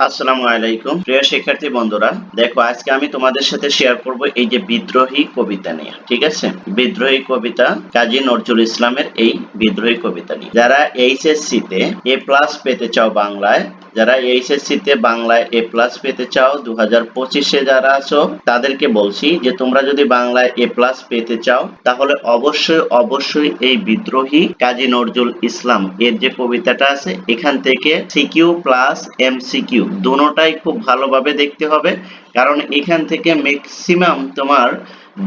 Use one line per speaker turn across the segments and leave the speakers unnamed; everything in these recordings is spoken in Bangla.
আসসালামু আলাইকুম। প্রিয় শিক্ষার্থী বন্ধুরা, দেখো, আজকে আমি তোমাদের সাথে শেয়ার করব এই যে বিদ্রোহী কবিতা নিয়ে, ঠিক আছে? বিদ্রোহী কবিতা কাজী নজরুল ইসলামের এই বিদ্রোহী কবিতা নিয়ে। যারা এইচএসসি তে এ প্লাস পেতে চাও বাংলায় যারা এইচএসসি তে বাংলায় এ প্লাস পেতে চাও দু হাজার পঁচিশে যারা আছো, তাদেরকে বলছি যে তোমরা যদি বাংলায় এ প্লাস পেতে চাও, তাহলে অবশ্যই অবশ্যই এই বিদ্রোহী কাজী নজরুল ইসলাম এর যে কবিতাটা আছে, এখান থেকে সিকিউ প্লাস এমসিকিউ দুটোটাই খুব ভালোভাবে দেখতে হবে। কারণ এখান থেকে ম্যাক্সিমাম তোমার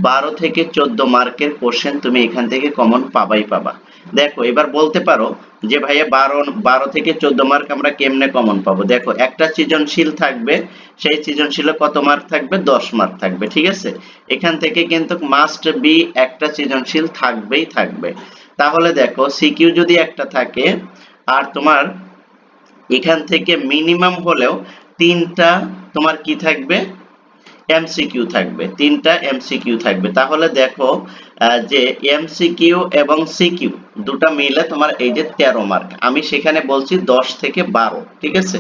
বারো থেকে চোদ্দ মার্কের কোশ্চেন তুমি এখান থেকে কমন পাবাই পাবা। দেখো, এবার বলতে পারো যে ভাইয়া বারো বারো থেকে চোদ্দ মার্ক আমরা কেমনে কমন পাবো? দেখো, একটা সৃজনশীল থাকবে, সেই সৃজনশীলে কত মার্ক থাকবে? দশ মার্ক থাকবে, ঠিক আছে? এখান থেকে কিন্তু মাস্ট বি একটা সৃজনশীল থাকবেই থাকবে। তাহলে দেখো সিকিউ যদি একটা থাকে, আর তোমার এখান থেকে মিনিমাম হলেও তিনটা তোমার কি থাকবে? এমসিকিউ থাকবে, তিনটা এমসিকিউ থাকবে। তাহলে দেখো যে এমসিকিউ এবং সিকিউ দুটা মিলে তোমার এই যে তেরো মার্ক আমি সেখানে বলছি দশ থেকে বারো, ঠিক আছে?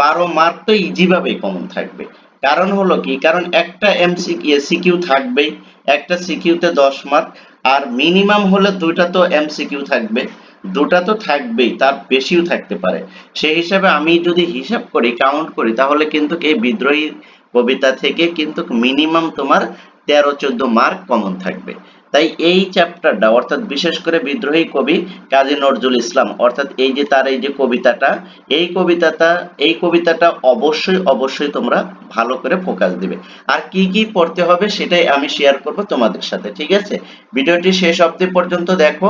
বারো মার্ক তো ইজি ভাবেই কমন থাকবে। কারণ হলো কি? কারণ একটা এমসিকিউ সিকিউ থাকবেই, একটা সিকিউতে দশ মার্ক আর মিনিমাম হলে দুইটা তো এমসিকিউ থাকবে, দুটা তো থাকবেই, তার বেশিও থাকতে পারে। সেই হিসাবে আমি যদি হিসাব করি কাউন্ট করি, তাহলে কিন্তু এই বিদ্রোহী কবিতা থেকে কিন্তু মিনিমাম তোমার তেরো চোদ্দ মার্ক কমন থাকবে। তাই এই চ্যাপ্টারটা অর্থাৎ বিশেষ করে বিদ্রোহী কবি কাজী নজরুল ইসলাম, অর্থাৎ এই যে তার এই যে কবিতাটা, এই কবিতাটা এই কবিতাটা অবশ্যই অবশ্যই তোমরা ভালো করে ফোকাস দিবে। আর কি কি পড়তে হবে সেটাই আমি শেয়ার করব তোমাদের সাথে, ঠিক আছে? ভিডিওটি শেষ অবধি পর্যন্ত দেখো,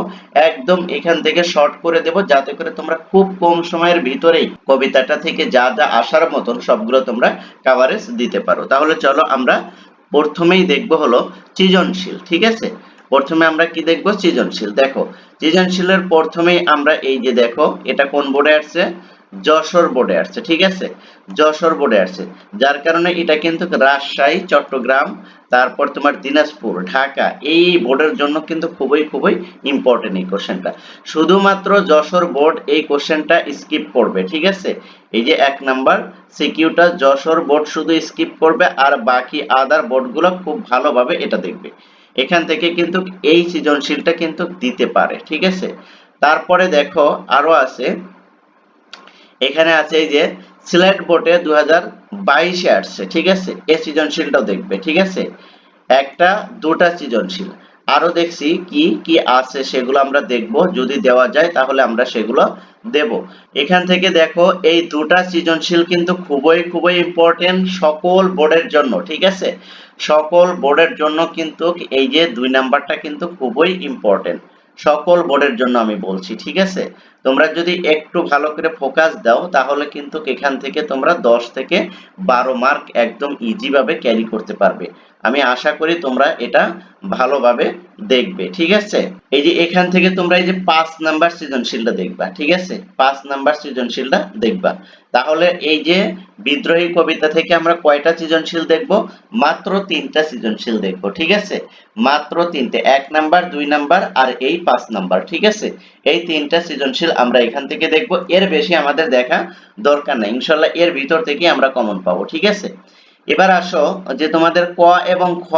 একদম এখান থেকে শর্ট করে দেব, যাতে করে তোমরা খুব কম সময়ের ভিতরেই কবিতাটা থেকে যা যা আসার মতন সবগুলো তোমরা কাভারেজ দিতে পারো। তাহলে চলো আমরা প্রথমেই দেখব হলো সৃজনশীল, ঠিক আছে? প্রথমে আমরা কি দেখব? সৃজনশীল। দেখো, সৃজনশীলের প্রথমেই আমরা এই যে দেখো, এটা কোন বোর্ডে আসছে? যশোর বোর্ডে আসছে, ঠিক আছে? যশোর বোর্ডে আসছে। যার কারণে এটা কিন্তু রাজশাহী, চট্টগ্রাম, তারপর তোমার দিনাজপুর, ঢাকা, এই বোর্ডের জন্য কিন্তু খুবই খুবই ইম্পর্টেন্ট এই কোশ্চেনটা শুধুমাত্র যশোর বোর্ড এই কোশ্চেনটা স্কিপ করবে, ঠিক আছে? এই যে এক নাম্বার সিকিউটা যশোর বোর্ড শুধু স্কিপ করবে আর বাকি আদার বোর্ডগুলো খুব ভালোভাবে এটা দেখবে। এখান থেকে কিন্তু এই সৃজনশীলটা কিন্তু দিতে পারে, ঠিক আছে? তারপরে দেখো আরও আছে, এখানে আছে এই যে সিলেট বোর্ডে দু হাজার বাইশে আসছে, ঠিক আছে? এ সৃজনশীলটাও দেখবে, ঠিক আছে? একটা, দুটা সৃজনশীল। আরও দেখছি কি কি আছে সেগুলো আমরা দেখব। যদি দেওয়া যায় তাহলে আমরা সেগুলো দেব। এখান থেকে দেখো, এই দুটা সৃজনশীল কিন্তু খুবই খুবই ইম্পর্টেন্ট সকল বোর্ডের জন্য, ঠিক আছে? সকল বোর্ডের জন্য কিন্তু এই যে দুই নাম্বারটা কিন্তু খুবই ইম্পর্টেন্ট সকল বোর্ডের জন্য আমি বলছি, ঠিক আছে? তোমরা যদি একটু ভালো করে ফোকাস দাও, তাহলে কিন্তু এখান থেকে তোমরা দশ থেকে বারো মার্ক একদম ইজি ভাবে ক্যারি করতে পারবে। আমি আশা করি তোমরা এটা ভালোভাবে দেখবে, ঠিক আছে? এই যে এখান থেকে তোমরা এই যে পাঁচ নাম্বার সৃজনশীলটা দেখবা, ঠিক আছে? পাঁচ নাম্বার সৃজনশীলটা দেখবা। তাহলে এই যে বিদ্রোহী কবিতা থেকে আমরা কয়টা সৃজনশীল দেখব? মাত্র তিনটা সৃজনশীল দেখব, ঠিক আছে? মাত্র তিনটে, এক নাম্বার, দুই নাম্বার আর এই পাঁচ নাম্বার, ঠিক আছে? এই তিনটা সৃজনশীল আমরা এখান থেকে দেখব। এর বেশি আমাদের দেখা দরকার নাই, ইনশাল্লাহ এর ভিতর থেকে আমরা কমন পাবো, ঠিক আছে? এবার আসো যে তোমাদের ক এবং খ,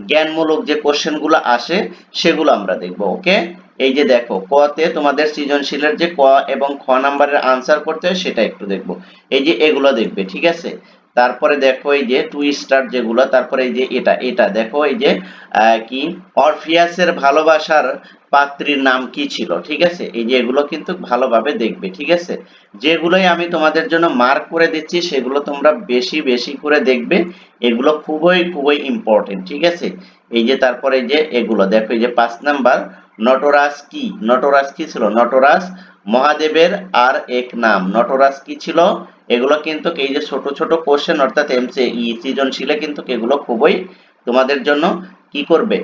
জ্ঞানমূলক যে কোশ্চেনগুলো আসে সেগুলো আমরা দেখব, ওকে? এই যে দেখো ক তে তোমাদের সৃজনশীলের যে ক এবং খ নাম্বারের আনসার করতে হয় সেটা একটু দেখব। এই যে এগুলো দেখবে, ঠিক আছে? তারপরে দেখো এই যে টু স্টার যেগুলো, তারপরে এই যে এটা এটা দেখো এই যে কি? অরফিয়াসের ভালোবাসার পাত্রীর নাম কি ছিল, ঠিক আছে? এই যে এগুলো কিন্তু ভালোভাবে দেখবে, ঠিক আছে? যেগুলোই আমি তোমাদের জন্য মার্ক করে দিচ্ছি, সেগুলো তোমরা বেশি বেশি করে দেখবে। এগুলো খুবই খুবই ইম্পর্টেন্ট ঠিক আছে? এই যে তারপরে যে এগুলো, দেখো এই যে পাঁচ নাম্বার, নটরাজ কি? নটরাজ কি ছিল? নটরাজ মহাদেবের আর এক নাম। নটরাজ কি ছিল? এগুলো কিন্তু এই যে ছোট ছোট কোশ্চেন অর্থাৎ এমসি ই সৃজনশীলে কিন্তু এগুলো খুবই তোমাদের জন্য কি করবে?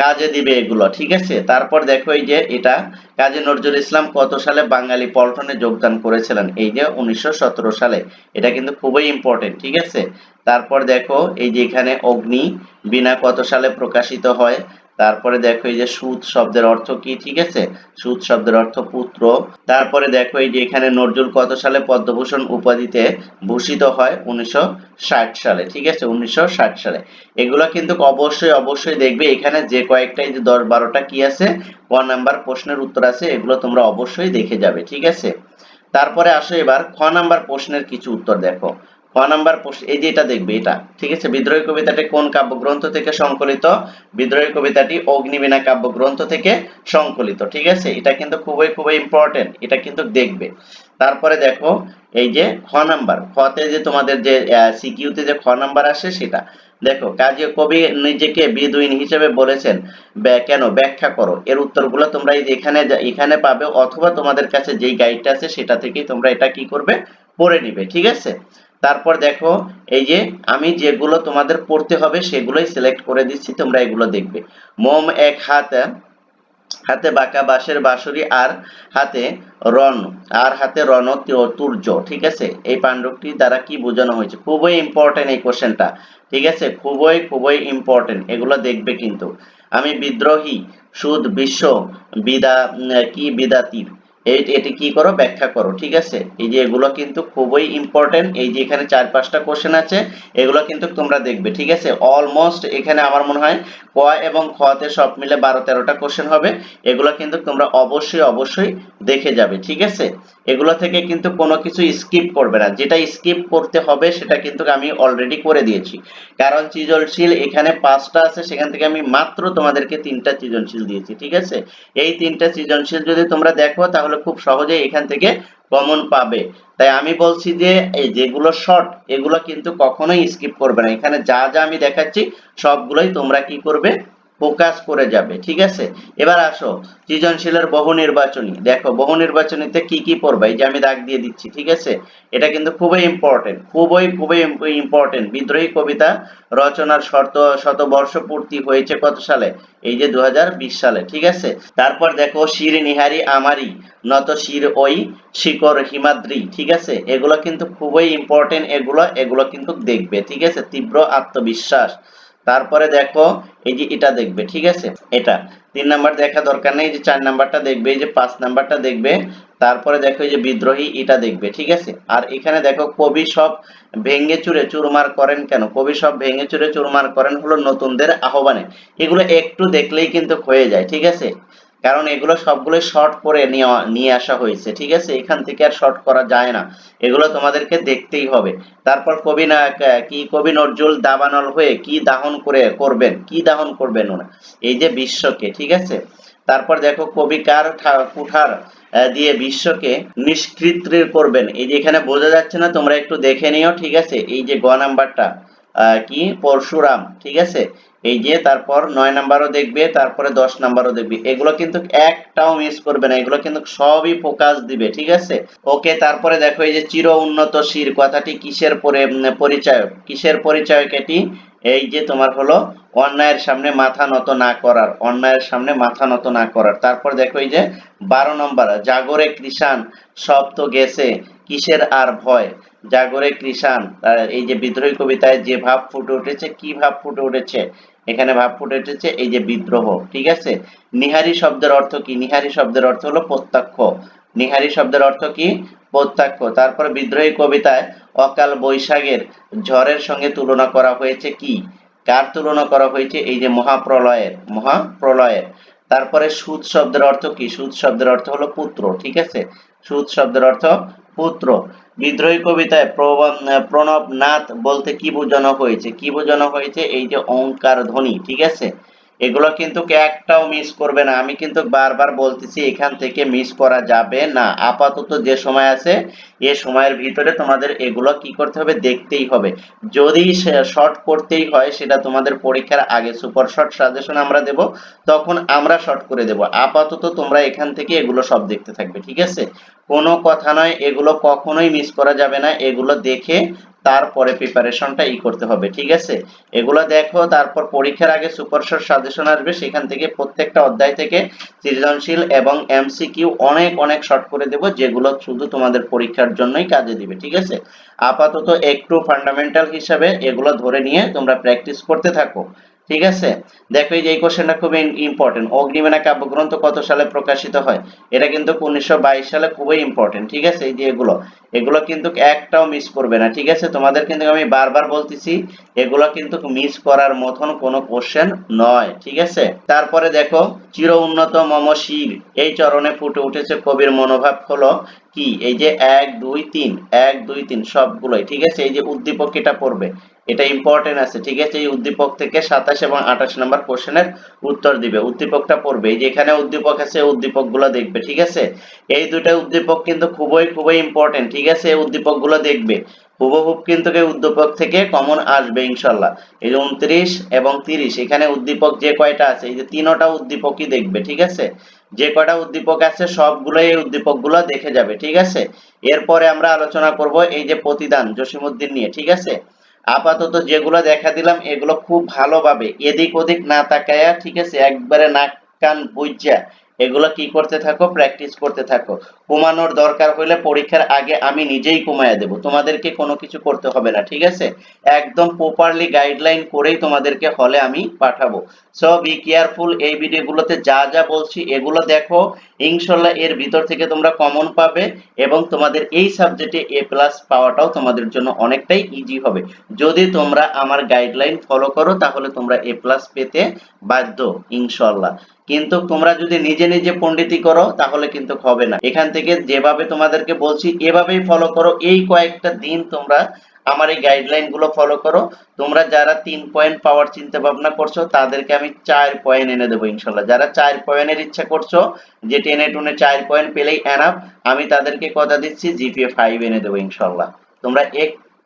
কাজে দিবে এগুলো, ঠিক আছে? তারপর দেখো এই যে এটা কাজী নজরুল ইসলাম কত সালে বাঙালি পল্টনে যোগদান করেছিলেন? এই যে উনিশশো সতেরো সালে। এটা কিন্তু খুবই ইম্পর্টেন্ট ঠিক আছে? তারপর দেখো এই যে এখানে অগ্নি বিনা কত সালে প্রকাশিত হয়? তারপরে দেখো এই যে সুদ শব্দের অর্থ কি, ঠিক আছে? সুদ শব্দের অর্থ পুত্র। তারপরে দেখো এই যে এখানে নজরুল কত সালে পদ্মভূষণ উপাধিতে ভূষিত হয়? উনিশশো সালে, ঠিক আছে? উনিশশো ষাট সালে। এগুলো কিন্তু অবশ্যই অবশ্যই দেখবে। এখানে যে কয়েকটা এই যে দশ বারোটা কি আছে, ক নাম্বার প্রশ্নের উত্তর আছে, এগুলো তোমরা অবশ্যই দেখে যাবে, ঠিক আছে? তারপরে আসো এবার, খ নাম্বার প্রশ্নের কিছু উত্তর দেখো। খ নাম্বার এই যে এটা দেখবে, এটা, ঠিক আছে? বিদ্রোহী কবিতাটি কোন কাব্যগ্রন্থ থেকে সংকলিত? বিদ্রোহী কবিতাটি অগ্নিবীণা কাব্যগ্রন্থ থেকে সংকলিত, ঠিক আছে? এটা কিন্তু খুবই খুবই ইম্পর্টেন্ট এটা কিন্তু দেখবে। তারপরে দেখো, এই যে খ খতে যে তোমাদের যে সিকিউতে যে খ আসে সেটা। দেখো, কাজী কবি নিজেকে বিদুইন হিসেবে বলেছেন কেন? ব্যাখ্যা করো। এর উত্তরগুলো তোমরা এই এখানে এখানে পাবে, অথবা তোমাদের কাছে যেই গাইডটা আছে সেটা থেকেই তোমরা এটা কি করবে, পড়ে নিবে, ঠিক আছে? তারপর দেখো, এই যে আমি যেগুলো তোমাদের পড়তে হবে সেগুলোই সিলেক্ট করে দিচ্ছি, তোমরা এগুলো দেখবে। মোম এক হাত, হাতে বাঁকা বাঁশের বাঁশরি আর হাতে রণ, আর হাতে রণ তুর্য ঠিক আছে? এই পাণ্ডবটি দ্বারা কি বোঝানো হয়েছে? খুবই ইম্পর্টেন্ট এই কোশ্চেনটা ঠিক আছে? খুবই খুবই ইম্পর্টেন্ট এগুলো দেখবে কিন্তু। আমি বিদ্রোহী, সুদ, বিশ্ব, বিদা কি বিদাতির? এটি কি করো? ব্যাখ্যা করো, ঠিক আছে? এই যে এগুলো কিন্তু খুবই ইম্পর্টেন্ট এই যে এখানে চার পাঁচটা কোশ্চেন আছে, এগুলো কিন্তু তোমরা দেখবে, ঠিক আছে? অলমোস্ট এখানে আমার মনে হয় ক এবং খ তে সব মিলে বারো তেরোটা কোশ্চেন হবে। এগুলো কিন্তু তোমরা অবশ্যই অবশ্যই দেখে যাবে, ঠিক আছে? এগুলো থেকে কিন্তু কোনো কিছু স্কিপ করবে না। যেটা স্কিপ করতে হবে, সেটা কিন্তু আমি অলরেডি করে দিয়েছি। কারণ সৃজনশীল এখানে পাঁচটা আছে, সেখান থেকে আমি মাত্র তোমাদেরকে তিনটা সৃজনশীল দিয়েছি, ঠিক আছে? এই তিনটা সৃজনশীল যদি তোমরা দেখো, তাহলে খুব সহজেই এখান থেকে কমন পাবে। তাই আমি বলছি যে, এই যেগুলো শর্ট এগুলো কিন্তু কখনোই স্কিপ করবে না। এখানে যা যা আমি দেখাচ্ছি, সবগুলোই তোমরা কি করবে? ফোকাস করে যাবে, ঠিক আছে? এবার আসো, সৃজনশীলের বহু নির্বাচনী দেখো বহু নির্বাচনীতে কি কি পড়বে? এই যে আমি দাগ দিয়ে দিচ্ছি, ঠিক আছে? এটা কিন্তু খুবই ইম্পর্টেন্ট খুবই খুবই ইম্পর্টেন্ট বিদ্রোহী কবিতা রচনার শত শতবর্ষ পূর্তি হয়েছে কত সালে? এই যে দু হাজার বিশ সালে, ঠিক আছে? তারপর দেখো, শির নিহারি আমারি, নত শির ওই শিকর হিমাদ্রি, ঠিক আছে? এগুলো কিন্তু খুবই ইম্পর্টেন্ট এগুলো এগুলো কিন্তু দেখবে, ঠিক আছে? তীব্র আত্মবিশ্বাস। তারপরে দেখো, এই যে এটা দেখবে, ঠিক আছে? এটা। তিন নাম্বার দেখা দরকার নেই যে চার নাম্বারটা দেখবে, এই যে পাঁচ নাম্বারটা দেখবে, তারপরে দেখো এই যে বিদ্রোহী, এটা দেখবে, ঠিক আছে? আর এখানে দেখো, কবি সব ভেঙে চুরে চুরমার করেন কেন? কবি সব ভেঙে চুরে চুরমার করেন হলো নতুনদের আহ্বানে। এগুলো একটু দেখলেই কিন্তু হয়ে যায়, ঠিক আছে? কারণ এগুলো সবগুলো শর্ট করে নিয়ে আসা হয়েছে, ঠিক আছে? এখান থেকে আর শর্ট করা যায় না। এগুলো তোমাদেরকে দেখতেই হবে। তারপর কবি না কি কবি নজরুল দাবানল হয়ে কি দাহন করে, করবেন? কি দাহন করবেন ওনা এই যে বিশ্বকে, ঠিক আছে? তারপর দেখো কবি কার কুঠার দিয়ে বিশ্বকে নিষ্কৃত করবেন। এই যে এখানে বোঝা যাচ্ছে না, তোমরা একটু দেখে নিও, ঠিক আছে? এই যে গ নাম্বারটা কি? পরশুরাম, ঠিক আছে? এই যে তারপর নয় নাম্বারও দেখবে তারপরে দশ নাম্বারও দেখবে। এগুলো কিন্তু একটাও মিস করবে না এগুলো কিন্তু সবই ফোকাস দিবে ঠিক আছে? ওকে তারপরে দেখো এই যে চির উন্নত শির কথাটি কিসের পরে উম, পরিচয় কিসের পরিচয় এটি এই যে তোমার হলো অন্যায়ের সামনে মাথা নত না করার অন্যায়ের সামনে মাথা নত না করার। তারপর দেখো এই যে বারো নম্বর জাগরে কৃষাণ সব তো গেছে কিসের আর ভয়? জাগরে কৃষাণ এই যে বিদ্রোহী কবিতায় যে ভাব ফুটে উঠেছে কি ভাব ফুটে উঠেছে? এখানে ভাব ফুটে উঠেছে, এই যে বিদ্রোহ, ঠিক আছে? নিহারি শব্দের অর্থ কি? নিহারি শব্দের অর্থ হলো প্রত্যক্ষ। নিহারি শব্দের অর্থ কি? প্রত্যক্ষ। তারপর বিদ্রোহী কবিতায় অকাল বৈশাখের ঝড়ের সঙ্গে তুলনা করা হয়েছে কি? কার তুলনা করা হয়েছে? এই যে মহাপ্রলয়ের মহাপ্রলয়ের। তারপরে সুদ শব্দের অর্থ কি? সুদ শব্দের অর্থ হলো পুত্র, ঠিক আছে? সুদ শব্দের অর্থ পুত্র। বিদ্রোহী কবিতায় প্রণব নাথ বলতে কি বোঝানো হয়েছে? কি বোঝানো হয়েছে? এই যে অঙ্কার ধ্বনি, ঠিক আছে? এগুলো কিন্তু একটাও মিস করবে না। আমি কিন্তু বারবার বলতেছি, এখান থেকে মিস করা যাবে না। আপাতত যে সময় আছে, এ সময়ের ভিতরে তোমাদের এগুলো কি করতে হবে দেখতেই হবে। যদি শর্ট করতেই হয়, সেটা তোমাদের পরীক্ষার আগে সুপার শর্ট সাজেশন আমরা দেব, তখন আমরা শর্ট করে দেব। আপাতত তোমরা এখান থেকে এগুলো সব দেখতে থাকবে, ঠিক আছে? কোনো কথা নয়, এগুলো কখনোই মিস করা যাবে না, এগুলো দেখে তারপরে প্রিপারেশনটা ই করতে হবে, ঠিক আছে? এগুলো দেখো, তারপর পরীক্ষার আগে সুপার শর্ট সাজেশন আসবে, সেখান থেকে প্রত্যেকটা অধ্যায় থেকে সৃজনশীল এবং এমসিকিউ অনেক অনেক শর্ট করে দেব, যেগুলো শুধু তোমাদের পরীক্ষার জন্যই কাজে দিবে, ঠিক আছে? আপাতত একটু ফান্ডামেন্টাল হিসাবে এগুলো ধরে নিয়ে তোমরা প্র্যাকটিস করতে থাকো। ঠিক আছে? দেখো এই যে এই কোশ্চেনটা খুবই ইম্পর্টেন্ট অগ্নিমেনা কাব্যগ্রন্থ কত সালে প্রকাশিত হয়? এটা কিন্তু উনিশশো বাইশ সালে খুবই ইম্পর্টেন্ট ঠিক আছে? এই যে এগুলো। এগুলো কিন্তু একটাও মিস করবে না, ঠিক আছে? তোমাদের কিন্তু আমি বারবার বলতেছি, এগুলো কিন্তু মিস করার মতন কোনো কোশ্চেন নয়, ঠিক আছে? তারপরে দেখো চির উন্নত মম শির এই চরণে ফুটে উঠেছে কবির মনোভাব হলো কি? এই যে এক, দুই, তিন, এক, দুই, তিন সবগুলোই, ঠিক আছে? এই যে উদ্দীপক এটা পড়বে, এটা ইম্পর্টেন্ট আছে, ঠিক আছে? এই উদ্দীপক থেকে সাতাশ এবং আঠাশ নম্বর কোশ্চেনের উত্তর দিবে। উদ্দীপকটা পড়বে, এই যে এখানে উদ্দীপক আছে উদ্দীপকগুলো দেখবে, ঠিক আছে? এই দুটা উদ্দীপক কিন্তু খুবই খুবই ইম্পর্টেন্ট ঠিক আছে? এই উদ্দীপকগুলো দেখবে। হুবহুব কিন্তু উদ্দীপক থেকে কমন আসবে ইনশাল্লাহ। এই যে উনত্রিশ এবং তিরিশ, এখানে উদ্দীপক যে কয়টা আছে, এই যে তিনোটা উদ্দীপকই দেখবে, ঠিক আছে? যে কয়টা উদ্দীপক আছে সবগুলো এই উদ্দীপকগুলো দেখে যাবে, ঠিক আছে? এরপরে আমরা আলোচনা করব এই যে প্রতিদান জসিমউদ্দিন নিয়ে, ঠিক আছে? আপাতত যেগুলো দেখা দিলাম, এগুলো খুব ভালোভাবে এদিক ওদিক না তাকায়া, ঠিক আছে? একবারে নাক কান বুঝা এগুলো কি করতে থাকো? প্র্যাকটিস করতে থাকো। কমানোর দরকার হলে পরীক্ষার আগে আমি নিজেই কমায়া দেব। তোমাদেরকে কোনো কিছু করতে হবে না, ঠিক আছে? একদম প্রপারলি গাইডলাইন করেই তোমাদেরকে হলে আমি পাঠাবো। সো বি কেয়ারফুল এই ভিডিওগুলোতে যা যা বলছি, এগুলো দেখো। ইনশাল্লাহ এর ভিতর থেকে তোমরা কমন পাবে এবং তোমাদের এই সাবজেক্টে এ প্লাস পাওয়াটাও তোমাদের জন্য অনেকটাই ইজি হবে। যদি তোমরা আমার গাইডলাইন ফলো করো, তাহলে তোমরা এ প্লাস পেতে বাধ্য, ইনশাল্লাহ। কিন্তু তোমরা যদি নিজে নিজে পণ্ডিতি করো, তাহলে কিন্তু হবে না। এখান থেকে যেভাবে তোমাদেরকে বলছি, এভাবেই ফলো করো। এই কয়েকটা দিন তোমরা আমার এই গাইডলাইনগুলো ফলো করো। তোমরা যারা তিন পয়েন্ট পাওয়ার চিন্তা ভাবনা করছ, তাদেরকে আমি চার পয়েন্ট এনে দেবো ইনশাল্লাহ যারা চার পয়েন্টের ইচ্ছা করছ, যে টেনে টুনে চার পয়েন্ট পেলেই এনাফ আমি তাদেরকে কথা দিচ্ছি জিপিএ ফাইভ এনে দেবো ইনশাল্লাহ তোমরা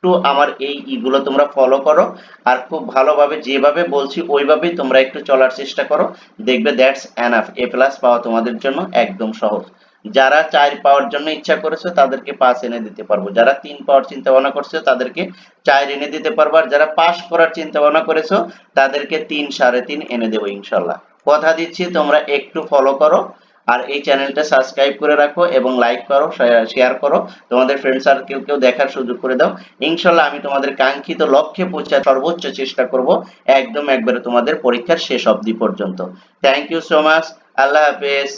একটু আমার এই ইগুলো তোমরা ফলো করো। আর খুব ভালোভাবে যেভাবে বলছি, ওইভাবেই তোমরা একটু চলার চেষ্টা করো। দেখবে দ্যাটস এনাফ এ প্লাস পাওয়া তোমাদের জন্য একদম সহজ। যারা চার পাওয়ার জন্য ইচ্ছা করেছ, তাদেরকে পাঁচ এনে দিতে পারব। যারা তিন পাওয়ার চিন্তা ভাবনা করছ, তাদেরকে চার এনে দিতে পারব। আর যারা পাস করার চিন্তা ভাবনা করেছ, তাদেরকে তিন, সাড়ে তিন এনে দেবো, ইনশাল্লাহ। কথা দিচ্ছি, তোমরা একটু ফলো করো। আর এই চ্যানেলটা সাবস্ক্রাইব করে রাখো এবং লাইক করো শেয়ার করো। তোমাদের ফ্রেন্ড সার্কেলকেও দেখার সুযোগ করে দাও। ইনশাল্লাহ আমি তোমাদের কাঙ্ক্ষিত লক্ষ্যে পৌঁছার সর্বোচ্চ চেষ্টা করব, একদম একবারে তোমাদের পরীক্ষার শেষ অবধি পর্যন্ত। থ্যাংক ইউ সো মাচ আল্লাহ হাফেজ।